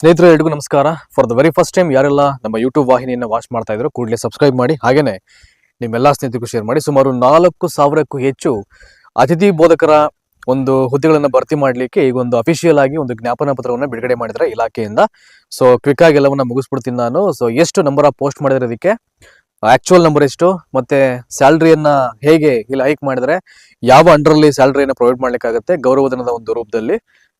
ಸ್ನೇಹಿತರೆ, ಎಲ್ರಿಗೂ ನಮಸ್ಕಾರ. For the very first time ಯಾರೆಲ್ಲ ನಮ್ಮ ಯೂಟ್ಯೂಬ್ ವಾಹಿನಿಯನ್ನು ವಾಚ್ ಮಾಡ್ತಾ ಇದ್ರು ಕೂಡಲೇ ಸಬ್ಸ್ಕ್ರೈಬ್ ಮಾಡಿ. ಹಾಗೇನೆ ನಿಮ್ಮೆಲ್ಲ ಸ್ನೇಹಿತರಿಗೂ ಶೇರ್ ಮಾಡಿ. ಸುಮಾರು ನಾಲ್ಕು ಸಾವಿರಕ್ಕೂ ಹೆಚ್ಚು ಅತಿಥಿ ಬೋಧಕರ ಒಂದು ಹುದ್ದೆಗಳನ್ನು ಭರ್ತಿ ಮಾಡಲಿಕ್ಕೆ ಈಗ ಒಂದು ಅಫಿಷಿಯಲ್ ಆಗಿ ಒಂದು ಜ್ಞಾಪನ ಪತ್ರವನ್ನು ಬಿಡುಗಡೆ ಮಾಡಿದ್ದಾರೆ ಇಲಾಖೆಯಿಂದ. ಸೊ ಕ್ವಿಕ್ ಆಗಿ ಎಲ್ಲವನ್ನ ಮುಗಿಸ್ಬಿಡ್ತೀನಿ ನಾನು. ಸೊ ಎಷ್ಟು ನಂಬರ್ ಆಫ್ ಪೋಸ್ಟ್ ಮಾಡಿದ್ರೆ ಅದಕ್ಕೆ ಆಕ್ಚುಯಲ್ ನಂಬರ್ ಎಷ್ಟು? ಮತ್ತೆ ಸ್ಯಾಲ್ರಿಯನ್ನ ಹೇಗೆ ಇಲ್ಲಿ ಹೈಕ್ ಮಾಡಿದ್ರೆ? ಯಾವ ಅಂಡರಲ್ಲಿ ಸ್ಯಾಲ್ರಿಯನ್ನು ಪ್ರೊವೈಡ್ ಮಾಡ್ಲಿಕ್ಕಾಗತ್ತೆ? ಗೌರವಧನದ ಒಂದು ರೂಪದಲ್ಲಿ.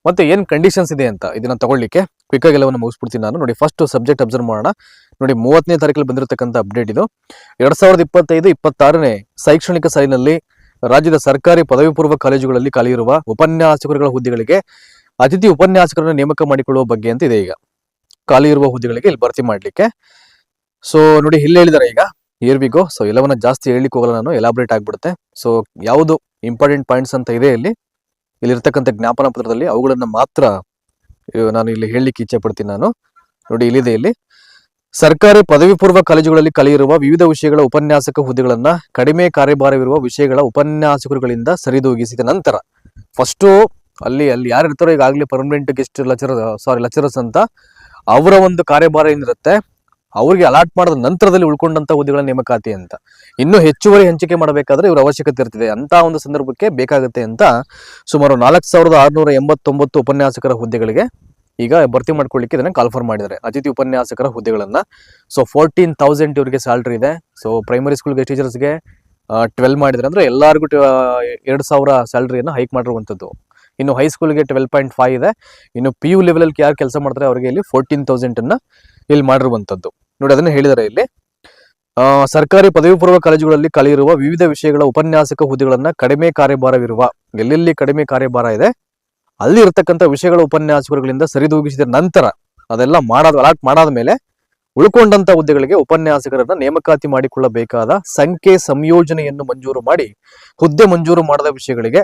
ಮತ್ತೆ ಏನ್ ಕಂಡೀಷನ್ಸ್ ಇದೆ ಅಂತ ಇದನ್ನ ತಗೊಳ್ಳಿಕ್ಕೆ? ಕ್ವಿಕ್ ಆಗಿ ಎಲ್ಲವನ್ನು ಮುಗಿಸ್ಬಿಡ್ತೀನಿ ನಾನು. ನೋಡಿ ಫಸ್ಟ್ ಸಬ್ಜೆಕ್ಟ್ ಅಬ್ಸರ್ವ್ ಮಾಡೋಣ. ನೋಡಿ, ಮೂವತ್ತನೇ ತಾರೀಕಲ್ಲಿ ಬಂದಿರತಕ್ಕಂಥ ಅಪ್ಡೇಟ್ ಇದು. ಎರಡ್ ಸಾವಿರದ ಇಪ್ಪತ್ತೈದು, ಇಪ್ಪತ್ತಾರನೇ ಶೈಕ್ಷಣಿಕ ಸಾಲಿನಲ್ಲಿ ರಾಜ್ಯದ ಸರ್ಕಾರಿ ಪದವಿ ಪೂರ್ವ ಕಾಲೇಜುಗಳಲ್ಲಿ ಖಾಲಿ ಇರುವ ಉಪನ್ಯಾಸಕರುಗಳ ಹುದ್ದೆಗಳಿಗೆ ಅತಿಥಿ ಉಪನ್ಯಾಸಕರನ್ನು ನೇಮಕ ಮಾಡಿಕೊಳ್ಳುವ ಬಗ್ಗೆ ಅಂತ ಇದೆ ಈಗ. ಖಾಲಿ ಇರುವ ಹುದ್ದೆಗಳಿಗೆ ಇಲ್ಲಿ ಭರ್ತಿ ಮಾಡ್ಲಿಕ್ಕೆ. ಸೊ ನೋಡಿ, ಇಲ್ಲಿ ಹೇಳಿದ್ದಾರೆ ಈಗ. ಇಯರ್ ಬಿಗೋ ಸೊ ಎಲ್ಲವನ್ನ ಜಾಸ್ತಿ ಹೇಳಲಿಕ್ಕೆ ಹೋಗಲ್ಲ ನಾನು. ಎಲಾಬ್ರೇಟ್ ಆಗ್ಬಿಡುತ್ತೆ. ಸೊ ಯಾವುದು ಇಂಪಾರ್ಟೆಂಟ್ ಪಾಯಿಂಟ್ಸ್ ಅಂತ ಇದೆ ಇಲ್ಲಿ. ಇಲ್ಲಿರ್ತಕ್ಕಂಥ ಜ್ಞಾಪನ ಪತ್ರದಲ್ಲಿ ಅವುಗಳನ್ನು ಮಾತ್ರ ನಾನು ಇಲ್ಲಿ ಹೇಳಲಿಕ್ಕೆ ಇಚ್ಛೆ ಪಡ್ತೀನಿ ನಾನು. ನೋಡಿ, ಇಲ್ಲಿದೆ ಇಲ್ಲಿ. ಸರ್ಕಾರಿ ಪದವಿ ಪೂರ್ವ ಕಾಲೇಜುಗಳಲ್ಲಿ ಕಲಿಯಿರುವ ವಿವಿಧ ವಿಷಯಗಳ ಉಪನ್ಯಾಸಕ ಹುದ್ದೆಗಳನ್ನು ಕಡಿಮೆ ಕಾರ್ಯಭಾರವಿರುವ ವಿಷಯಗಳ ಉಪನ್ಯಾಸಕರುಗಳಿಂದ ಸರಿದೂಗಿಸಿದ ನಂತರ ಫಸ್ಟು ಅಲ್ಲಿ ಅಲ್ಲಿ ಯಾರು ಇರ್ತಾರೋ ಈಗಾಗಲೇ permanent guest lecturer sorry lecturers ಅಂತ, ಅವರ ಒಂದು ಕಾರ್ಯಭಾರ ಏನಿರುತ್ತೆ ಅವ್ರಿಗೆ ಅಲಾಟ್ ಮಾಡಿದ ನಂತರದಲ್ಲಿ ಉಳ್ಕೊಂಡಂತ ಹುದ್ದೆಗಳ ನೇಮಕಾತಿ ಅಂತ. ಇನ್ನು ಹೆಚ್ಚುವರಿ ಹಂಚಿಕೆ ಮಾಡಬೇಕಾದ್ರೆ ಇವರ ಅವಶ್ಯಕತೆ ಇರ್ತದೆ. ಅಂತ ಒಂದು ಸಂದರ್ಭಕ್ಕೆ ಬೇಕಾಗುತ್ತೆ ಅಂತ ಸುಮಾರು ನಾಲ್ಕು ಸಾವಿರದ ಆರುನೂರ ಎಂಬತ್ತೊಂಬತ್ತು ಉಪನ್ಯಾಸಕರ ಹುದ್ದೆಗಳಿಗೆ ಈಗ ಭರ್ತಿ ಮಾಡ್ಕೊಳ್ಳಿಕ್ಕೆ ಇದನ್ನ ಕಾಲ್ಫರ್ ಮಾಡಿದ್ದಾರೆ. ಅತಿಥಿ ಉಪನ್ಯಾಸಕರ ಹುದ್ದೆಗಳನ್ನ. ಸೊ ಫೋರ್ಟೀನ್ ತೌಸಂಡ್ ಇವರಿಗೆ ಸ್ಯಾಲ್ರಿ ಇದೆ. ಸೊ ಪ್ರೈಮರಿ ಸ್ಕೂಲ್ಗೆ ಟೀಚರ್ಸ್ಗೆ ಟ್ವೆಲ್ ಮಾಡಿದ್ರೆ ಅಂದ್ರೆ ಎಲ್ಲರಿಗೂ ಎರಡು ಸಾವಿರ ಸ್ಯಾಲ್ರಿಯನ್ನು ಹೈಕ್ ಮಾಡಿರುವಂಥದ್ದು. ಇನ್ನು ಹೈಸ್ಕೂಲ್ಗೆ ಟ್ವೆಲ್ ಪಾಯಿಂಟ್ ಫೈವ್ ಇದೆ. ಇನ್ನು ಪಿ ಯು ಲೆವೆಲಲ್ಲಿ ಯಾರು ಕೆಲಸ ಮಾಡ್ತಾರೆ, ಅವರಿಗೆ ಇಲ್ಲಿ ಫೋರ್ಟೀನ್ ತೌಸಂಡ್ ಅನ್ನ ಇಲ್ಲಿ ಮಾಡಿರುವಂತದ್ದು ನೋಡಿ ಅದನ್ನ ಹೇಳಿದ್ದಾರೆ ಇಲ್ಲಿ. ಆ, ಸರ್ಕಾರಿ ಪದವಿ ಪೂರ್ವ ಕಾಲೇಜುಗಳಲ್ಲಿ ಕಲಿಯಿರುವ ವಿವಿಧ ವಿಷಯಗಳ ಉಪನ್ಯಾಸಕ ಹುದ್ದೆಗಳನ್ನ ಕಡಿಮೆ ಕಾರ್ಯಭಾರವಿರುವ ಎಲ್ಲೆಲ್ಲಿ ಕಡಿಮೆ ಕಾರ್ಯಭಾರ ಇದೆ ಅಲ್ಲಿ ಇರತಕ್ಕಂಥ ವಿಷಯಗಳ ಉಪನ್ಯಾಸಕರುಗಳಿಂದ ಸರಿದೂಗಿಸಿದ ನಂತರ ಅದೆಲ್ಲ ಮಾಡಾದ ಅಲಾಟ್ ಮಾಡಾದ ಮೇಲೆ ಉಳ್ಕೊಂಡಂತ ಹುದ್ದೆಗಳಿಗೆ ಉಪನ್ಯಾಸಕರನ್ನ ನೇಮಕಾತಿ ಮಾಡಿಕೊಳ್ಳಬೇಕಾದ ಸಂಖ್ಯೆ ಸಂಯೋಜನೆಯನ್ನು ಮಂಜೂರು ಮಾಡಿ ಹುದ್ದೆ ಮಂಜೂರು ಮಾಡದ ವಿಷಯಗಳಿಗೆ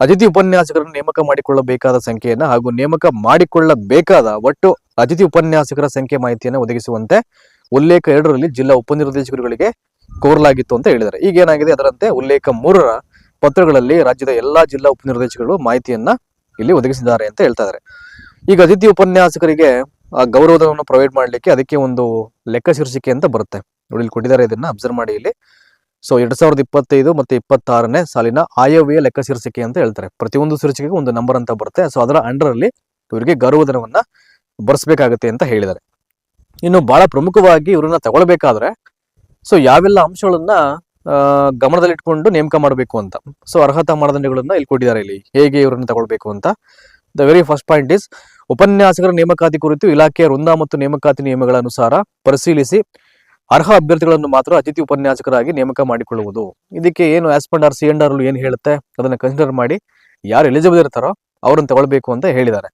ಅತಿಥಿ ಉಪನ್ಯಾಸಕರನ್ನು ನೇಮಕ ಮಾಡಿಕೊಳ್ಳಬೇಕಾದ ಸಂಖ್ಯೆಯನ್ನ ಹಾಗೂ ನೇಮಕ ಮಾಡಿಕೊಳ್ಳಬೇಕಾದ ಒಟ್ಟು ಅತಿಥಿ ಉಪನ್ಯಾಸಕರ ಸಂಖ್ಯೆ ಮಾಹಿತಿಯನ್ನು ಒದಗಿಸುವಂತೆ ಉಲ್ಲೇಖ ಎರಡರಲ್ಲಿ ಜಿಲ್ಲಾ ಉಪನಿರ್ದೇಶಕರುಗಳಿಗೆ ಕೋರಲಾಗಿತ್ತು ಅಂತ ಹೇಳಿದ್ದಾರೆ. ಈಗ ಏನಾಗಿದೆ ಅದರಂತೆ ಉಲ್ಲೇಖ ಮೂರರ ಪತ್ರಗಳಲ್ಲಿ ರಾಜ್ಯದ ಎಲ್ಲಾ ಜಿಲ್ಲಾ ಉಪನಿರ್ದೇಶಕರು ಮಾಹಿತಿಯನ್ನ ಇಲ್ಲಿ ಒದಗಿಸಿದ್ದಾರೆ ಅಂತ ಹೇಳ್ತಾ ಇದ್ದಾರೆ. ಈಗ ಅತಿಥಿ ಉಪನ್ಯಾಸಕರಿಗೆ ಆ ಗೌರವಧನವನ್ನು ಪ್ರೊವೈಡ್ ಮಾಡ್ಲಿಕ್ಕೆ ಅದಕ್ಕೆ ಒಂದು ಲೆಕ್ಕ ಶೀರ್ಷಿಕೆ ಅಂತ ಬರುತ್ತೆ. ನೋಡಿ, ಇಲ್ಲಿ ಕೊಟ್ಟಿದ್ದಾರೆ ಇದನ್ನ ಅಬ್ಸರ್ವ್ ಮಾಡಿ ಇಲ್ಲಿ. ಸೊ ಎರಡ್ ಸಾವಿರದ ಇಪ್ಪತ್ತೈದು ಮತ್ತೆ ಇಪ್ಪತ್ತಾರನೇ ಸಾಲಿನ ಆಯವ್ಯ ಲೆಕ್ಕ ಶೀರ್ಷಿಕೆ ಅಂತ ಹೇಳ್ತಾರೆ. ಪ್ರತಿಯೊಂದು ಶೀರ್ಷಿಕೆಗೆ ಒಂದು ನಂಬರ್ ಅಂತ ಬರುತ್ತೆ. ಸೊ ಅದರ ಅಂಡರ್ ಅಲ್ಲಿ ಇವರಿಗೆ ಗೌರವಧನವನ್ನ ಬರ್ಸ್ಬೇಕಾಗತ್ತೆ ಅಂತ ಹೇಳಿದ್ದಾರೆ. ಇನ್ನು ಬಹಳ ಪ್ರಮುಖವಾಗಿ ಇವ್ರನ್ನ ತಗೊಳ್ಬೇಕಾದ್ರೆ, ಸೊ ಯಾವೆಲ್ಲ ಅಂಶಗಳನ್ನ ಗಮನದಲ್ಲಿಟ್ಕೊಂಡು ನೇಮಕ ಮಾಡಬೇಕು ಅಂತ. ಸೊ ಅರ್ಹತಾ ಮಾನದಂಡಗಳನ್ನ ಇಲ್ಲಿ ಕೊಟ್ಟಿದ್ದಾರೆ ಇಲ್ಲಿ. ಹೇಗೆ ಇವರನ್ನ ತಗೊಳ್ಬೇಕು ಅಂತ. The very first point is, ಉಪನ್ಯಾಸಕರ ನೇಮಕಾತಿ ಕುರಿತು ಇಲಾಖೆಯ ವೃಂದ ಮತ್ತು ನೇಮಕಾತಿ ನಿಯಮಗಳ ಅನುಸಾರ ಪರಿಶೀಲಿಸಿ ಅರ್ಹ ಅಭ್ಯರ್ಥಿಗಳನ್ನು ಮಾತ್ರ ಅತಿಥಿ ಉಪನ್ಯಾಸಕರಾಗಿ ನೇಮಕ ಮಾಡಿಕೊಳ್ಳುವುದು. ಇದಕ್ಕೆ ಏನು ಆಸ್ಪಂಡ್ ಆರ್ ಸಿ ಎಂಡ್ ಆರ್ ಏನು ಹೇಳುತ್ತೆ, ಅದನ್ನ ಕನ್ಸಿಡರ್ ಮಾಡಿ ಯಾರು ಎಲಿಜಿಬಲ್ ಇರ್ತಾರೋ ಅವ್ರನ್ನ ತಗೊಳ್ಬೇಕು ಅಂತ ಹೇಳಿದ್ದಾರೆ.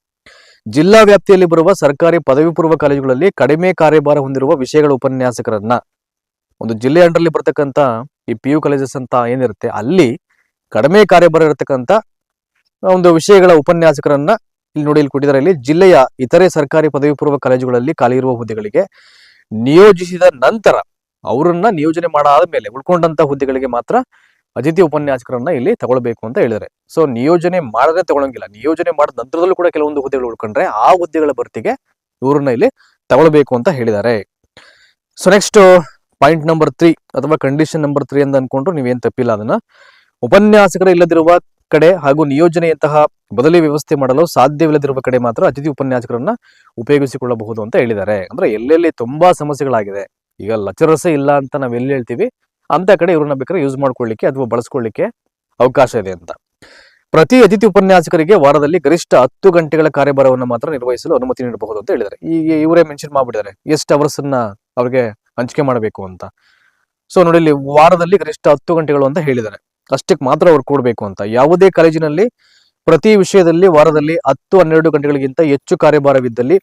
ಜಿಲ್ಲಾ ವ್ಯಾಪ್ತಿಯಲ್ಲಿ ಬರುವ ಸರ್ಕಾರಿ ಪದವಿ ಪೂರ್ವ ಕಾಲೇಜುಗಳಲ್ಲಿ ಕಡಿಮೆ ಕಾರ್ಯಭಾರ ಹೊಂದಿರುವ ವಿಷಯಗಳ ಉಪನ್ಯಾಸಕರನ್ನ ಒಂದು ಜಿಲ್ಲೆ ಅಂಡರ್ಲಿ ಬರ್ತಕ್ಕಂತ ಈ ಪಿ ಯು ಕಾಲೇಜಸ್ ಅಂತ ಏನಿರುತ್ತೆ, ಅಲ್ಲಿ ಕಡಿಮೆ ಕಾರ್ಯಭಾರ ಇರತಕ್ಕಂತ ಒಂದು ವಿಷಯಗಳ ಉಪನ್ಯಾಸಕರನ್ನ ಇಲ್ಲಿ ನೋಡಿ, ಇಲ್ಲಿ ಕೊಟ್ಟಿದ್ದಾರೆ. ಇಲ್ಲಿ ಜಿಲ್ಲೆಯ ಇತರೆ ಸರ್ಕಾರಿ ಪದವಿ ಪೂರ್ವ ಕಾಲೇಜುಗಳಲ್ಲಿ ಖಾಲಿ ಇರುವ ಹುದ್ದೆಗಳಿಗೆ ನಿಯೋಜಿಸಿದ ನಂತರ ಅವರನ್ನ ನಿಯೋಜನೆ ಮಾಡಾದ ಮೇಲೆ ಉಳ್ಕೊಂಡಂತ ಹುದ್ದೆಗಳಿಗೆ ಮಾತ್ರ ಅತಿಥಿ ಉಪನ್ಯಾಸಕರನ್ನ ಇಲ್ಲಿ ತಗೊಳ್ಬೇಕು ಅಂತ ಹೇಳಿದ್ದಾರೆ. ಸೊ ನಿಯೋಜನೆ ಮಾಡದೆ ತಗೊಳಂಗಿಲ್ಲ. ನಿಯೋಜನೆ ಮಾಡಿದ ನಂತರದಲ್ಲೂ ಕೂಡ ಕೆಲವೊಂದು ಹುದ್ದೆಗಳು ಉಳ್ಕೊಂಡ್ರೆ ಆ ಹುದ್ದೆಗಳ ಭರ್ತಿಗೆ ಇವ್ರನ್ನ ಇಲ್ಲಿ ತಗೊಳ್ಬೇಕು ಅಂತ ಹೇಳಿದ್ದಾರೆ. So next point number three ಅಥವಾ ಕಂಡೀಷನ್ ನಂಬರ್ ತ್ರೀ ಅಂತ ಅನ್ಕೊಂಡ್ರು ನೀವೇನ್ ತಪ್ಪಿಲ್ಲ ಅದನ್ನ. ಉಪನ್ಯಾಸಕರ ಇಲ್ಲದಿರುವ ಕಡೆ ಹಾಗೂ ನಿಯೋಜನೆಯಂತಹ ಬದಲಿ ವ್ಯವಸ್ಥೆ ಮಾಡಲು ಸಾಧ್ಯವಿಲ್ಲದಿರುವ ಕಡೆ ಮಾತ್ರ ಅತಿಥಿ ಉಪನ್ಯಾಸಕರನ್ನ ಉಪಯೋಗಿಸಿಕೊಳ್ಳಬಹುದು ಅಂತ ಹೇಳಿದ್ದಾರೆ. ಅಂದ್ರೆ ಎಲ್ಲೆಲ್ಲಿ ತುಂಬಾ ಸಮಸ್ಯೆಗಳಾಗಿದೆ. ಈಗ ಲೆಕ್ಚರರ್ಸೇ ಇಲ್ಲ ಅಂತ ನಾವ್ ಎಲ್ಲಿ ಹೇಳ್ತೀವಿ? ಅಂತ ಕಡೆ ಇವ್ರನ್ನ ಬೇಕಾದ್ರೆ ಯೂಸ್ ಮಾಡ್ಕೊಳ್ಳಿಕ್ಕೆ ಅಥವಾ ಬಳಸ್ಕೊಳ್ಳಿಕ್ಕೆ ಅವಕಾಶ ಇದೆ ಅಂತ. ಪ್ರತಿ ಅತಿಥಿ ಉಪನ್ಯಾಸಕರಿಗೆ ವಾರದಲ್ಲಿ ಗರಿಷ್ಠ ಹತ್ತು ಗಂಟೆಗಳ ಕಾರ್ಯಭಾರವನ್ನು ಮಾತ್ರ ನಿರ್ವಹಿಸಲು ಅನುಮತಿ ನೀಡಬಹುದು ಅಂತ ಹೇಳಿದ್ದಾರೆ. ಈಗ ಇವರೇ ಮೆನ್ಷನ್ ಮಾಡ್ಬಿಟ್ಟಿದ್ದಾರೆ. ಎಷ್ಟು ಅವರ್ಸ್ ಅನ್ನ ಅವ್ರಿಗೆ ಹಂಚಿಕೆ ಮಾಡಬೇಕು ಅಂತ. ಸೊ ನೋಡಿ ಇಲ್ಲಿ ವಾರದಲ್ಲಿ ಗರಿಷ್ಠ ಹತ್ತು ಗಂಟೆಗಳು ಅಂತ ಹೇಳಿದ್ದಾರೆ. ಅಷ್ಟಕ್ಕೆ ಮಾತ್ರ ಅವ್ರು ಕೊಡಬೇಕು ಅಂತ. ಯಾವುದೇ ಕಾಲೇಜಿನಲ್ಲಿ ಪ್ರತಿ ವಿಷಯದಲ್ಲಿ ವಾರದಲ್ಲಿ ಹತ್ತು ಹನ್ನೆರಡು ಗಂಟೆಗಳಿಗಿಂತ ಹೆಚ್ಚು ಕಾರ್ಯಭಾರವಿದ್ದಲ್ಲಿ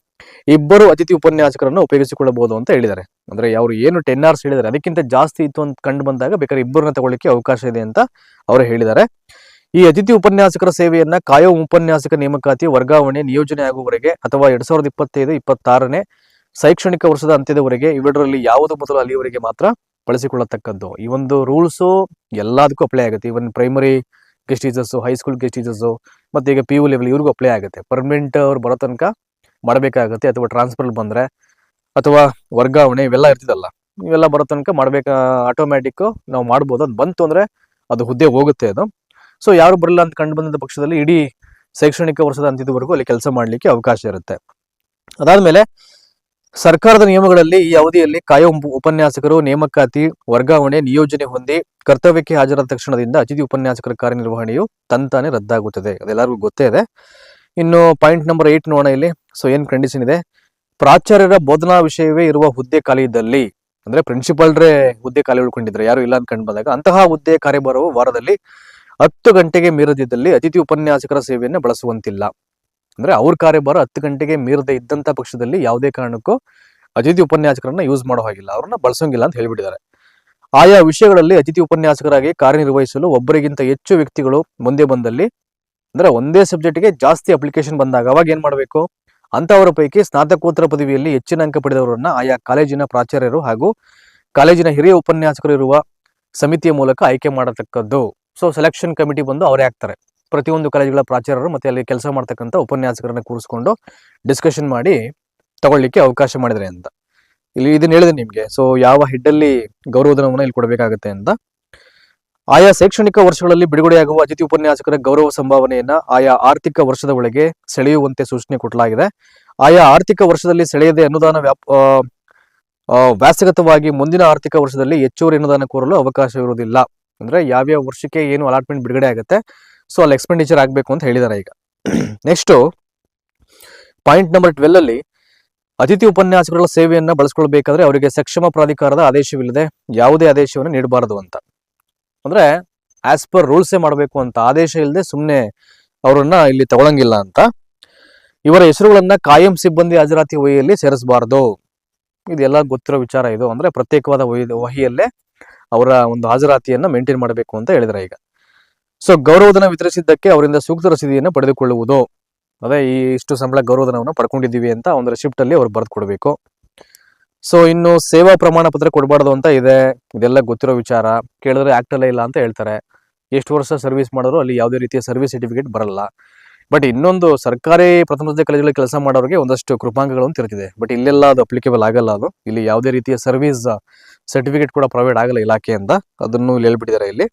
ಇಬ್ಬರು ಅತಿಥಿ ಉಪನ್ಯಾಸಕರನ್ನು ಉಪಯೋಗಿಸಿಕೊಳ್ಳಬಹುದು ಅಂತ ಹೇಳಿದ್ದಾರೆ. ಅಂದ್ರೆ ಅವರು ಏನು ಟೆನ್ ಅವರ್ಸ್ ಹೇಳಿದ್ದಾರೆ, ಅದಕ್ಕಿಂತ ಜಾಸ್ತಿ ಇತ್ತು ಅಂತ ಕಂಡು ಬಂದಾಗ ಬೇಕಾದ್ರೆ ಇಬ್ಬರನ್ನ ತಗೊಳ್ಳಿಕ್ಕೆ ಅವಕಾಶ ಇದೆ ಅಂತ ಅವರು ಹೇಳಿದ್ದಾರೆ. ಈ ಅತಿಥಿ ಉಪನ್ಯಾಸಕರ ಸೇವೆಯನ್ನ ಕಾಯೋ ಉಪನ್ಯಾಸಕ ನೇಮಕಾತಿ, ವರ್ಗಾವಣೆ, ನಿಯೋಜನೆ ಆಗುವವರೆಗೆ ಅಥವಾ ಎರಡ್ ಸಾವಿರದ ಇಪ್ಪತ್ತೈದು, ಇಪ್ಪತ್ತಾರನೇ ಶೈಕ್ಷಣಿಕ ವರ್ಷದ ಅಂತ್ಯದವರೆಗೆ ಇವೆರಡರಲ್ಲಿ ಯಾವುದು ಮೊದಲು ಅಲ್ಲಿಯವರೆಗೆ ಮಾತ್ರ ಬಳಸಿಕೊಳ್ಳತಕ್ಕದ್ದು. ಈ ಒಂದು ರೂಲ್ಸು ಎಲ್ಲದಕ್ಕೂ ಅಪ್ಲೈ ಆಗುತ್ತೆ. Even primary guest teachers high school guest teachers ಮತ್ತು ಈಗ ಪಿ ಯು ಲೆವೆಲ್ ಇವ್ರಿಗೂ ಅಪ್ಲೈ ಆಗುತ್ತೆ. ಪರ್ಮನೆಂಟ್ ಅವ್ರು ಬರೋ ತನಕ ಮಾಡಬೇಕಾಗುತ್ತೆ ಅಥವಾ ಟ್ರಾನ್ಸ್ಫರ್ ಬಂದರೆ ಅಥವಾ ವರ್ಗಾವಣೆ ಇವೆಲ್ಲ ಇರ್ತಿದಲ್ಲ, ಇವೆಲ್ಲ ಬರೋ ತನಕ ಮಾಡಬೇಕಾ ಆಟೋಮ್ಯಾಟಿಕ್ ನಾವು ಮಾಡ್ಬೋದು. ಅದು ಬಂತು ಅಂದರೆ ಅದು ಹುದ್ದೆ ಹೋಗುತ್ತೆ ಅದು. ಸೊ ಯಾರು ಬರಲ್ಲ ಅಂತ ಕಂಡು ಬಂದಂಥ ಪಕ್ಷದಲ್ಲಿ ಇಡೀ ಶೈಕ್ಷಣಿಕ ವರ್ಷದ ಅಂತ್ಯದವರೆಗೂ ಅಲ್ಲಿ ಕೆಲಸ ಮಾಡಲಿಕ್ಕೆ ಅವಕಾಶ ಇರುತ್ತೆ. ಅದಾದ್ಮೇಲೆ ಸರ್ಕಾರದ ನಿಯಮಗಳಲ್ಲಿ ಈ ಅವಧಿಯಲ್ಲಿ ಕಾಯಂ ಉಪ- ಉಪನ್ಯಾಸಕರು ನೇಮಕಾತಿ, ವರ್ಗಾವಣೆ, ನಿಯೋಜನೆ ಹೊಂದಿ ಕರ್ತವ್ಯಕ್ಕೆ ಹಾಜರಾದ ತಕ್ಷಣದಿಂದ ಅತಿಥಿ ಉಪನ್ಯಾಸಕರ ಕಾರ್ಯನಿರ್ವಹಣೆಯು ತಂತಾನೆ ರದ್ದಾಗುತ್ತದೆ. ಅದೆಲ್ಲರಿಗೂ ಗೊತ್ತೇ ಇದೆ. ಇನ್ನು ಪಾಯಿಂಟ್ ನಂಬರ್ ಏಟ್ ನೋಡೋಣ ಇಲ್ಲಿ. ಸೊ ಏನ್ ಕಂಡೀಷನ್ ಇದೆ? ಪ್ರಾಚಾರ್ಯರ ಬೋಧನಾ ವಿಷಯವೇ ಇರುವ ಹುದ್ದೆ ಖಾಲಿ ಅಂದ್ರೆ ಪ್ರಿನ್ಸಿಪಾಲ್ರೇ ಹುದ್ದೆ ಖಾಲಿ ಉಳ್ಕೊಂಡಿದ್ರೆ, ಯಾರು ಇಲ್ಲ ಅಂತ ಕಂಡು ಬಂದಾಗ, ಅಂತಹ ಹುದ್ದೆ ಕಾರ್ಯಭಾರವು ವಾರದಲ್ಲಿ ಹತ್ತು ಗಂಟೆಗೆ ಮೀರದಿದ್ದಲ್ಲಿ ಅತಿಥಿ ಉಪನ್ಯಾಸಕರ ಸೇವೆಯನ್ನು ಬಳಸುವಂತಿಲ್ಲ. ಅಂದ್ರೆ ಅವ್ರ ಕಾರ್ಯಭಾರ ಹತ್ತು ಗಂಟೆಗೆ ಮೀರದೆ ಇದ್ದಂತ ಪಕ್ಷದಲ್ಲಿ ಯಾವುದೇ ಕಾರಣಕ್ಕೂ ಅತಿಥಿ ಉಪನ್ಯಾಸಕರನ್ನ ಯೂಸ್ ಮಾಡೋ ಹಾಗಿಲ್ಲ. ಅವ್ರನ್ನ ಬಳಸೋಂಗಿಲ್ಲ ಅಂತ ಹೇಳಿಬಿಟ್ಟಿದ್ದಾರೆ. ಆಯಾ ವಿಷಯಗಳಲ್ಲಿ ಅತಿಥಿ ಉಪನ್ಯಾಸಕರಾಗಿ ಕಾರ್ಯನಿರ್ವಹಿಸಲು ಒಬ್ಬರಿಗಿಂತ ಹೆಚ್ಚು ವ್ಯಕ್ತಿಗಳು ಮುಂದೆ ಬಂದಲ್ಲಿ ಅಂದ್ರೆ ಒಂದೇ ಸಬ್ಜೆಕ್ಟ್ಗೆ ಜಾಸ್ತಿ ಅಪ್ಲಿಕೇಶನ್ ಬಂದಾಗ ಅವಾಗ ಏನ್ ಮಾಡಬೇಕು? ಅಂತವರ ಪೈಕಿ ಸ್ನಾತಕೋತ್ತರ ಪದವಿಯಲ್ಲಿ ಹೆಚ್ಚಿನ ಅಂಕ ಪಡೆದವರನ್ನ ಆಯಾ ಕಾಲೇಜಿನ ಪ್ರಾಚಾರ್ಯರು ಹಾಗೂ ಕಾಲೇಜಿನ ಹಿರಿಯ ಉಪನ್ಯಾಸಕರು ಇರುವ ಸಮಿತಿಯ ಮೂಲಕ ಆಯ್ಕೆ ಮಾಡತಕ್ಕದ್ದು. ಸೊ ಸೆಲೆಕ್ಷನ್ ಕಮಿಟಿ ಬಂದು ಅವರೇ ಆಗ್ತಾರೆ. ಪ್ರತಿಯೊಂದು ಕಾಲೇಜುಗಳ ಪ್ರಾಚಾರ್ಯರು ಮತ್ತೆ ಅಲ್ಲಿ ಕೆಲಸ ಮಾಡ್ತಕ್ಕಂಥ ಉಪನ್ಯಾಸಕರನ್ನ ಕೂರಿಸ್ಕೊಂಡು ಡಿಸ್ಕಷನ್ ಮಾಡಿ ತಗೊಳ್ಳಿಕ್ಕೆ ಅವಕಾಶ ಮಾಡಿದರೆ ಅಂತ. ಇಲ್ಲಿ ಇದನ್ನ ಹೇಳಿದೆ ನಿಮ್ಗೆ. ಸೊ ಯಾವ ಹೆಡ್ಡಲ್ಲಿ ಗೌರವಧನವನ್ನು ಇಲ್ಲಿ ಕೊಡಬೇಕಾಗುತ್ತೆ ಅಂತ. ಆಯಾ ಶೈಕ್ಷಣಿಕ ವರ್ಷಗಳಲ್ಲಿ ಬಿಡುಗಡೆಯಾಗುವ ಅತಿಥಿ ಉಪನ್ಯಾಸಕರ ಗೌರವ ಸಂಭಾವನೆಯನ್ನ ಆಯಾ ಆರ್ಥಿಕ ವರ್ಷದ ಒಳಗೆ ಸೆಳೆಯುವಂತೆ ಸೂಚನೆ ಕೊಡಲಾಗಿದೆ. ಆಯಾ ಆರ್ಥಿಕ ವರ್ಷದಲ್ಲಿ ಸೆಳೆಯದೆ ಅನುದಾನ ವ್ಯಾಪ್ ವ್ಯಾಸಗತವಾಗಿ ಮುಂದಿನ ಆರ್ಥಿಕ ವರ್ಷದಲ್ಲಿ ಹೆಚ್ಚುವರಿ ಅನುದಾನ ಕೋರಲು ಅವಕಾಶವಿರುವುದಿಲ್ಲ. ಅಂದ್ರೆ ಯಾವ್ಯಾವ ವರ್ಷಕ್ಕೆ ಏನು ಅಲಾಟ್ಮೆಂಟ್ ಬಿಡುಗಡೆ ಆಗುತ್ತೆ ಸೊ ಅಲ್ಲಿ ಎಕ್ಸ್ಪೆಂಡಿಚರ್ ಆಗಬೇಕು ಅಂತ ಹೇಳಿದ್ದಾರೆ ಈಗ. ನೆಕ್ಸ್ಟ್ ಪಾಯಿಂಟ್ ನಂಬರ್ ಟ್ವೆಲ್ ಅಲ್ಲಿ ಅತಿಥಿ ಉಪನ್ಯಾಸಕರ ಸೇವೆಯನ್ನು ಬಳಸ್ಕೊಳ್ಬೇಕಾದ್ರೆ ಅವರಿಗೆ ಸಕ್ಷಮ ಪ್ರಾಧಿಕಾರದ ಆದೇಶವಿಲ್ಲದೆ ಯಾವುದೇ ಆದೇಶವನ್ನು ನೀಡಬಾರದು ಅಂತ. ಅಂದ್ರೆ ಆಸ್ ಪರ್ ರೂಲ್ಸೇ ಮಾಡಬೇಕು ಅಂತ ಆದೇಶ ಇಲ್ಲದೆ ಸುಮ್ಮನೆ ಅವರನ್ನ ಇಲ್ಲಿ ತಗೊಳಂಗಿಲ್ಲ ಅಂತ. ಇವರ ಹೆಸರುಗಳನ್ನ ಕಾಯಂ ಸಿಬ್ಬಂದಿ ಹಾಜರಾತಿ ವಹಿಯಲ್ಲಿ ಸೇರಿಸಬಾರದು. ಇದೆಲ್ಲ ಗೊತ್ತಿರೋ ವಿಚಾರ ಇದು. ಅಂದ್ರೆ, ಪ್ರತ್ಯೇಕವಾದ ವಹಿ, ವಹಿಯಲ್ಲೇ ಅವರ ಒಂದು ಹಾಜರಾತಿಯನ್ನ ಮೇಂಟೈನ್ ಮಾಡಬೇಕು ಅಂತ ಹೇಳಿದ್ರೆ ಈಗ. ಸೊ ಗೌರವಧನ ವಿತರಿಸಿದ್ದಕ್ಕೆ ಅವರಿಂದ ಸೂಕ್ತ ರಸೀದಿಯನ್ನು ಪಡೆದುಕೊಳ್ಳುವುದು. ಅದೇ ಈ ಇಷ್ಟು ಸಂಬಳ ಗೌರವಧನವನ್ನು ಪಡ್ಕೊಂಡಿದ್ದೀವಿ ಅಂತ ಒಂದು ರೆಸಿಪ್ಟ್ ಅಲ್ಲಿ ಅವ್ರು ಬರೆದು ಕೊಡಬೇಕು. ಸೊ, ಇನ್ನು ಸೇವಾ ಪ್ರಮಾಣ ಪತ್ರ ಕೊಡಬಾರ್ದು ಅಂತ ಇದೆ. ಇದೆಲ್ಲ ಗೊತ್ತಿರೋ ವಿಚಾರ. ಕೇಳಿದ್ರೆ ಆಕ್ಟಲ್ಲೇ ಇಲ್ಲ ಅಂತ ಹೇಳ್ತಾರೆ. ಎಷ್ಟು ವರ್ಷ ಸರ್ವಿಸ್ ಮಾಡೋರು ಅಲ್ಲಿ ಯಾವುದೇ ರೀತಿಯ ಸರ್ವಿಸ್ ಸರ್ಟಿಫಿಕೇಟ್ ಬರಲ್ಲ. ಬಟ್ ಇನ್ನೊಂದು ಸರ್ಕಾರಿ ಪ್ರಥಮ ದರ್ಜೆ ಕಾಲೇಜುಗಳಲ್ಲಿ ಕೆಲಸ ಮಾಡೋರಿಗೆ ಒಂದಷ್ಟು ಕೃಪಾಂಗಗಳು ಇರ್ತಿದೆ ಬಟ್ ಇಲ್ಲೆಲ್ಲ ಅದು ಅಪ್ಲಿಕೇಬಲ್ ಆಗಲ್ಲ ಅದು. ಇಲ್ಲಿ ಯಾವುದೇ ರೀತಿಯ ಸರ್ವಿಸ್ ಸರ್ಟಿಫಿಕೇಟ್ ಕೂಡ ಪ್ರೊವೈಡ್ ಆಗಲ್ಲ ಇಲಾಖೆಯಿಂದ. ಅದನ್ನು ಇಲ್ಲಿ ಹೇಳ್ಬಿಟ್ಟಿದ್ದಾರೆ ಇಲ್ಲಿ.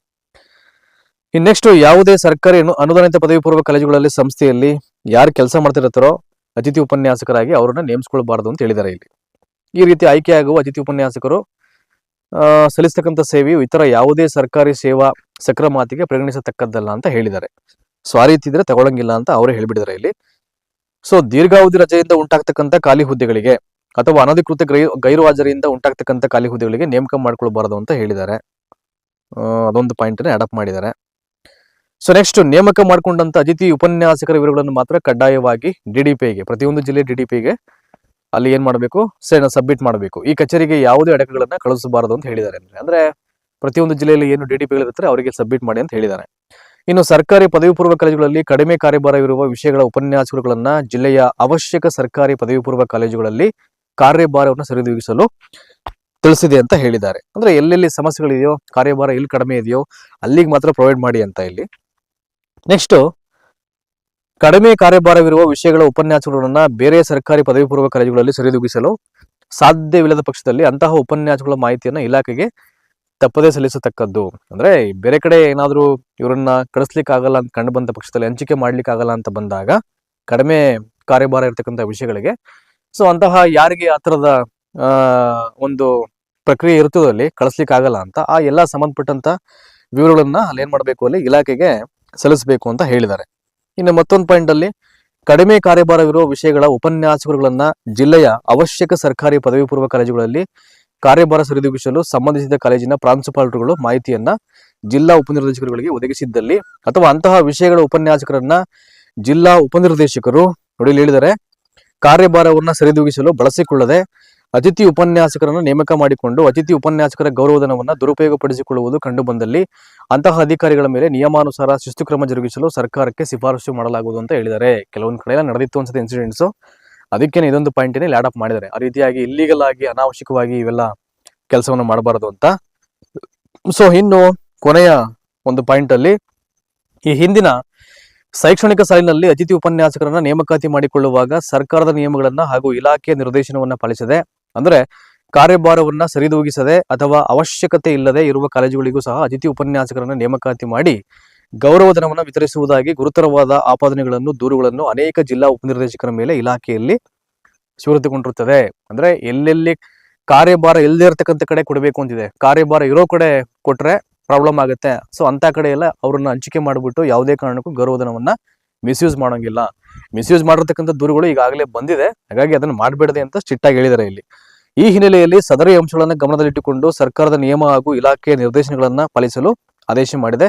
ಇನ್ನು ನೆಕ್ಸ್ಟ್ ಯಾವುದೇ ಸರ್ಕಾರಿ ಅನು, ಅನುದಾನಿತ ಪದವಿ ಪೂರ್ವ ಕಾಲೇಜುಗಳಲ್ಲಿ ಸಂಸ್ಥೆಯಲ್ಲಿ ಯಾರು ಕೆಲಸ ಮಾಡ್ತಿರ್ತಾರೋ ಅತಿಥಿ ಉಪನ್ಯಾಸಕರಾಗಿ ಅವರನ್ನ ನೇಮಿಸ್ಕೊಳ್ಬಾರ್ದು ಅಂತ ಹೇಳಿದ್ದಾರೆ ಇಲ್ಲಿ. ಈ ರೀತಿ ಆಯ್ಕೆಯಾಗುವ ಅತಿಥಿ ಉಪನ್ಯಾಸಕರು ಸಲ್ಲಿಸ್ತಕ್ಕಂಥ ಸೇವೆಯು ಇತರ ಯಾವುದೇ ಸರ್ಕಾರಿ ಸೇವಾ ಸಕ್ರಮಾತಿಗೆ ಪರಿಗಣಿಸತಕ್ಕದ್ದಲ್ಲ ಅಂತ ಹೇಳಿದ್ದಾರೆ. ಸೊ ಆ ರೀತಿ ಇದ್ರೆ ತಗೊಳಂಗಿಲ್ಲ ಅಂತ ಅವರೇ ಹೇಳಿಬಿಟ್ಟಿದ್ದಾರೆ ಇಲ್ಲಿ. ಸೊ ದೀರ್ಘಾವಧಿ ರಜೆಯಿಂದ ಉಂಟಾಗ್ತಕ್ಕಂಥ ಖಾಲಿ ಹುದ್ದೆಗಳಿಗೆ ಅಥವಾ ಅನಧಿಕೃತ ಗೈ ಗೈರು ಹಾಜರಿಯಿಂದ ಉಂಟಾಗ್ತಕ್ಕಂಥ ಖಾಲಿ ಹುದ್ದೆಗಳಿಗೆ ನೇಮಕ ಮಾಡ್ಕೊಳ್ಬಾರ್ದು ಅಂತ ಹೇಳಿದ್ದಾರೆ. ಅದೊಂದು ಪಾಯಿಂಟ್ ಅಡಾಪ್ಟ್ ಮಾಡಿದ್ದಾರೆ. ಸೊ ನೆಕ್ಸ್ಟ್ ನೇಮಕ ಮಾಡಿಕೊಂಡಂತ ಅತಿಥಿ ಉಪನ್ಯಾಸಕರ ವಿವರಗಳನ್ನು ಮಾತ್ರ ಕಡ್ಡಾಯವಾಗಿ ಡಿಡಿಪಿಗೆ ಪ್ರತಿಯೊಂದು ಜಿಲ್ಲೆ ಡಿಡಿಪಿಗೆ ಅಲ್ಲಿ ಏನ್ ಮಾಡಬೇಕು? ಸಬ್ಮಿಟ್ ಮಾಡಬೇಕು. ಈ ಕಚೇರಿಗೆ ಯಾವುದೇ ಅಡಕಗಳನ್ನ ಕಳಿಸಬಾರದು ಅಂತ ಹೇಳಿದ್ದಾರೆ ಅಂದ್ರೆ ಪ್ರತಿಯೊಂದು ಜಿಲ್ಲೆಯಲ್ಲಿ ಏನು ಡಿಡಿಪಿಗಳಿರುತ್ತೆ ಅವರಿಗೆ ಸಬ್ಮಿಟ್ ಮಾಡಿ ಅಂತ ಹೇಳಿದ್ದಾರೆ. ಇನ್ನು ಸರ್ಕಾರಿ ಪದವಿ ಪೂರ್ವ ಕಾಲೇಜುಗಳಲ್ಲಿ ಕಡಿಮೆ ಕಾರ್ಯಭಾರವಿರುವ ವಿಷಯಗಳ ಉಪನ್ಯಾಸಕರುಗಳನ್ನ ಜಿಲ್ಲೆಯ ಅವಶ್ಯಕ ಸರ್ಕಾರಿ ಪದವಿ ಪೂರ್ವ ಕಾಲೇಜುಗಳಲ್ಲಿ ಕಾರ್ಯಭಾರವನ್ನು ಸರಿದೂಗಿಸಲು ತಿಳಿಸಿದೆ ಅಂತ ಹೇಳಿದ್ದಾರೆ. ಅಂದ್ರೆ ಎಲ್ಲೆಲ್ಲಿ ಸಮಸ್ಯೆಗಳಿದೆಯೋ, ಕಾರ್ಯಭಾರ ಎಲ್ಲಿ ಕಡಿಮೆ ಇದೆಯೋ ಅಲ್ಲಿಗೆ ಮಾತ್ರ ಪ್ರೊವೈಡ್ ಮಾಡಿ ಅಂತ ಇಲ್ಲಿ ನೆಕ್ಸ್ಟ್ ಕಡಿಮೆ ಕಾರ್ಯಭಾರವಿರುವ ವಿಷಯಗಳ ಉಪನ್ಯಾಸಗಳನ್ನ ಬೇರೆ ಸರ್ಕಾರಿ ಪದವಿ ಪೂರ್ವ ಕಾಲೇಜುಗಳಲ್ಲಿ ಸರಿದೂಗಿಸಲು ಸಾಧ್ಯವಿಲ್ಲದ ಪಕ್ಷದಲ್ಲಿ ಅಂತಹ ಉಪನ್ಯಾಸಗಳ ಮಾಹಿತಿಯನ್ನ ಇಲಾಖೆಗೆ ತಪ್ಪದೇ ಸಲ್ಲಿಸತಕ್ಕದ್ದು. ಅಂದ್ರೆ ಬೇರೆ ಕಡೆ ಏನಾದರೂ ಇವರನ್ನ ಕಳಿಸ್ಲಿಕ್ಕೆ ಆಗಲ್ಲ ಅಂತ ಕಂಡು ಬಂದ ಪಕ್ಷದಲ್ಲಿ ಹಂಚಿಕೆ ಮಾಡ್ಲಿಕ್ಕೆ ಆಗಲ್ಲ ಅಂತ ಬಂದಾಗ ಕಡಿಮೆ ಕಾರ್ಯಭಾರ ಇರತಕ್ಕಂಥ ವಿಷಯಗಳಿಗೆ. ಸೊ ಅಂತಹ ಯಾರಿಗೆ ಆ ಥರದ ಒಂದು ಪ್ರಕ್ರಿಯೆ ಇರ್ತದಲ್ಲಿ ಕಳಿಸ್ಲಿಕ್ಕೆ ಆಗಲ್ಲ ಅಂತ ಆ ಎಲ್ಲ ಸಂಬಂಧಪಟ್ಟಂತ ವಿವರಗಳನ್ನ ಅಲ್ಲಿ ಏನ್ ಮಾಡಬೇಕು ಅಲ್ಲಿ ಇಲಾಖೆಗೆ ಸಲ್ಲಿಸಬೇಕು ಅಂತ ಹೇಳಿದ್ದಾರೆ. ಇನ್ನು ಮತ್ತೊಂದು ಪಾಯಿಂಟ್ ಅಲ್ಲಿ ಕಡಿಮೆ ಕಾರ್ಯಭಾರವಿರುವ ವಿಷಯಗಳ ಉಪನ್ಯಾಸಕರುಗಳನ್ನ ಜಿಲ್ಲೆಯ ಅವಶ್ಯಕ ಸರ್ಕಾರಿ ಪದವಿ ಪೂರ್ವ ಕಾಲೇಜುಗಳಲ್ಲಿ ಕಾರ್ಯಭಾರ ಸರಿದೂಗಿಸಲು ಸಂಬಂಧಿಸಿದ ಕಾಲೇಜಿನ ಪ್ರಾಂಶುಪಾಲರುಗಳು ಮಾಹಿತಿಯನ್ನ ಜಿಲ್ಲಾ ಉಪನಿರ್ದೇಶಕರುಗಳಿಗೆ ಒದಗಿಸಿದ್ದಲ್ಲಿ ಅಥವಾ ಅಂತಹ ವಿಷಯಗಳ ಉಪನ್ಯಾಸಕರನ್ನ ಜಿಲ್ಲಾ ಉಪನಿರ್ದೇಶಕರು ನೋಡಿ ಹೇಳಿದರೆ, ಕಾರ್ಯಭಾರವನ್ನ ಸರಿದೂಗಿಸಲು ಬಳಸಿಕೊಳ್ಳದೆ ಅತಿಥಿ ಉಪನ್ಯಾಸಕರನ್ನು ನೇಮಕ ಮಾಡಿಕೊಂಡು ಅತಿಥಿ ಉಪನ್ಯಾಸಕರ ಗೌರವಧನವನ್ನ ಕಂಡು ಬಂದಲ್ಲಿ ಅಂತಹ ಅಧಿಕಾರಿಗಳ ಮೇಲೆ ನಿಯಮಾನುಸಾರ ಶಿಸ್ತು ಕ್ರಮ ಜರುಗಿಸಲು ಸರ್ಕಾರಕ್ಕೆ ಶಿಫಾರಸು ಮಾಡಲಾಗುವುದು ಅಂತ ಹೇಳಿದ್ದಾರೆ. ಕೆಲವೊಂದು ಕಡೆ ನಡೆದಿತ್ತು ಅನ್ಸುತ್ತೆ ಇನ್ಸಿಡೆಂಟ್ಸ್ ಅದಕ್ಕೇನೆ ಇದೊಂದು ಪಾಯಿಂಟ್ ಲ್ಯಾಡ್ ಅಪ್ ಮಾಡಿದ್ದಾರೆ. ಆ ರೀತಿಯಾಗಿ ಇಲ್ಲಿಗಲ್ ಆಗಿ, ಅನಾವಶ್ಯಕವಾಗಿ ಇವೆಲ್ಲ ಕೆಲಸವನ್ನು ಮಾಡಬಾರದು ಅಂತ. ಸೊ ಇನ್ನು ಕೊನೆಯ ಒಂದು ಪಾಯಿಂಟ್ ಅಲ್ಲಿ ಈ ಹಿಂದಿನ ಶೈಕ್ಷಣಿಕ ಸಾಲಿನಲ್ಲಿ ಅತಿಥಿ ಉಪನ್ಯಾಸಕರನ್ನ ನೇಮಕಾತಿ ಮಾಡಿಕೊಳ್ಳುವಾಗ ಸರ್ಕಾರದ ನಿಯಮಗಳನ್ನ ಹಾಗೂ ಇಲಾಖೆಯ ನಿರ್ದೇಶನವನ್ನ ಪಾಲಿಸದೆ. ಅಂದ್ರೆ ಕಾರ್ಯಭಾರವನ್ನ ಸರಿದೂಗಿಸದೆ ಅಥವಾ ಅವಶ್ಯಕತೆ ಇಲ್ಲದೆ ಇರುವ ಕಾಲೇಜುಗಳಿಗೂ ಸಹ ಅತಿಥಿ ಉಪನ್ಯಾಸಕರನ್ನ ನೇಮಕಾತಿ ಮಾಡಿ ಗೌರವಧನವನ್ನು ವಿತರಿಸುವುದಾಗಿ ಗುರುತರವಾದ ಆಪಾದನೆಗಳನ್ನು, ದೂರುಗಳನ್ನು ಅನೇಕ ಜಿಲ್ಲಾ ಉಪನಿರ್ದೇಶಕರ ಮೇಲೆ ಇಲಾಖೆಯಲ್ಲಿ ಸುರಿದುಕೊಂಡಿರುತ್ತದೆ. ಅಂದ್ರೆ ಎಲ್ಲೆಲ್ಲಿ ಕಾರ್ಯಭಾರ ಇಲ್ಲದೆ ಇರತಕ್ಕಂಥ ಕಡೆ ಕೊಡಬೇಕು ಅಂತಿದೆ. ಕಾರ್ಯಭಾರ ಇರೋ ಕಡೆ ಕೊಟ್ರೆ ಪ್ರಾಬ್ಲಮ್ ಆಗುತ್ತೆ. ಸೊ ಅಂತ ಕಡೆ ಎಲ್ಲ ಅವ್ರನ್ನ ಹಂಚಿಕೆ ಮಾಡಿಬಿಟ್ಟು ಯಾವುದೇ ಕಾರಣಕ್ಕೂ ಗೌರವಧನವನ್ನ ಮಿಸ್ಯೂಸ್ ಮಾಡೋಂಗಿಲ್ಲ. ಮಿಸ್ಯೂಸ್ ಮಾಡಿರ್ತಕ್ಕಂಥ ದೂರುಗಳು ಈಗಾಗಲೇ ಬಂದಿದೆ. ಹಾಗಾಗಿ ಅದನ್ನು ಮಾಡಬೇಡದೆ ಅಂತ ಸ್ಟ್ರಿಕ್ಟ್ ಆಗಿ ಹೇಳಿದ್ದಾರೆ ಇಲ್ಲಿ. ಈ ಹಿನ್ನೆಲೆಯಲ್ಲಿ ಸದರಿ ಅಂಶಗಳನ್ನು ಗಮನದಲ್ಲಿಟ್ಟುಕೊಂಡು ಸರ್ಕಾರದ ನಿಯಮ ಹಾಗೂ ಇಲಾಖೆಯ ನಿರ್ದೇಶನಗಳನ್ನ ಪಾಲಿಸಲು ಆದೇಶ ಮಾಡಿದೆ.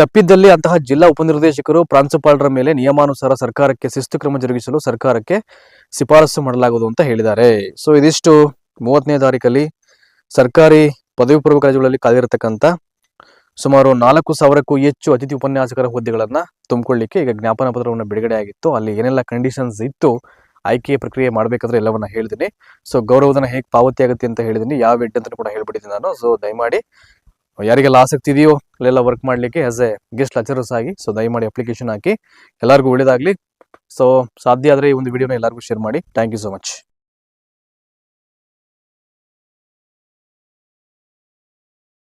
ತಪ್ಪಿದ್ದಲ್ಲಿ ಅಂತಹ ಜಿಲ್ಲಾ ಉಪನಿರ್ದೇಶಕರು, ಪ್ರಾಂಶುಪಾಲರ ಮೇಲೆ ನಿಯಮಾನುಸಾರ ಸರ್ಕಾರಕ್ಕೆ ಶಿಸ್ತು ಕ್ರಮ ಜರುಗಿಸಲು ಸರ್ಕಾರಕ್ಕೆ ಶಿಫಾರಸು ಮಾಡಲಾಗುವುದು ಅಂತ ಹೇಳಿದ್ದಾರೆ. ಸೊ ಇದಿಷ್ಟು ಮೂವತ್ತನೇ ತಾರೀಕಲ್ಲಿ ಸರ್ಕಾರಿ ಪದವಿ ಪೂರ್ವ ಕಾಲೇಜುಗಳಲ್ಲಿ ಕಾದಿರತಕ್ಕಂಥ ಸುಮಾರು ನಾಲ್ಕು ಸಾವಿರಕ್ಕೂ ಹೆಚ್ಚು ಅತಿಥಿ ಉಪನ್ಯಾಸಕರ ಹುದ್ದೆಗಳನ್ನ ತುಂಬಿಕೊಳ್ಳಿಕ್ಕೆ ಈಗ ಜ್ಞಾಪನ ಪತ್ರವನ್ನು ಬಿಡುಗಡೆ ಆಗಿತ್ತು. ಅಲ್ಲಿ ಏನೆಲ್ಲ ಕಂಡೀಷನ್ಸ್ ಇತ್ತು, ಆಯ್ಕೆ ಪ್ರಕ್ರಿಯೆ ಮಾಡಬೇಕಾದ್ರೆ ಎಲ್ಲವನ್ನ ಹೇಳಿದ್ದೀನಿ ಸೊ ಗೌರವಧನ ಹೇಗೆ ಪಾವತಿ ಆಗುತ್ತೆ ಅಂತ ಹೇಳಿದ್ದೀನಿ ಯಾವ ವೆಡ್ ಅಂತ ಕೂಡ ಹೇಳ್ಬಿಟ್ಟಿದ್ದೀನಿ ನಾನು. ಸೊ ದಯಮಾಡಿ ಯಾರಿಗೆಲ್ಲ ಆಸಕ್ತಿ ಇದೆಯೋ, ಅಲ್ಲೆಲ್ಲ ವರ್ಕ್ ಮಾಡಲಿಕ್ಕೆ ಆಸ್ ಎ ಗೆಸ್ಟ್ ಲೆಕ್ಚರರ್ಸ್ ಆಗಿ ಸೊ ದಯಮಾಡಿ ಅಪ್ಲಿಕೇಶನ್ ಹಾಕಿ. ಎಲ್ಲರಿಗೂ ಒಳ್ಳೇದಾಗಲಿ. ಸೊ ಸಾಧ್ಯ ಆದರೆ ಈ ಒಂದು ವಿಡಿಯೋನ ಎಲ್ಲರಿಗೂ ಶೇರ್ ಮಾಡಿ. Thank you so much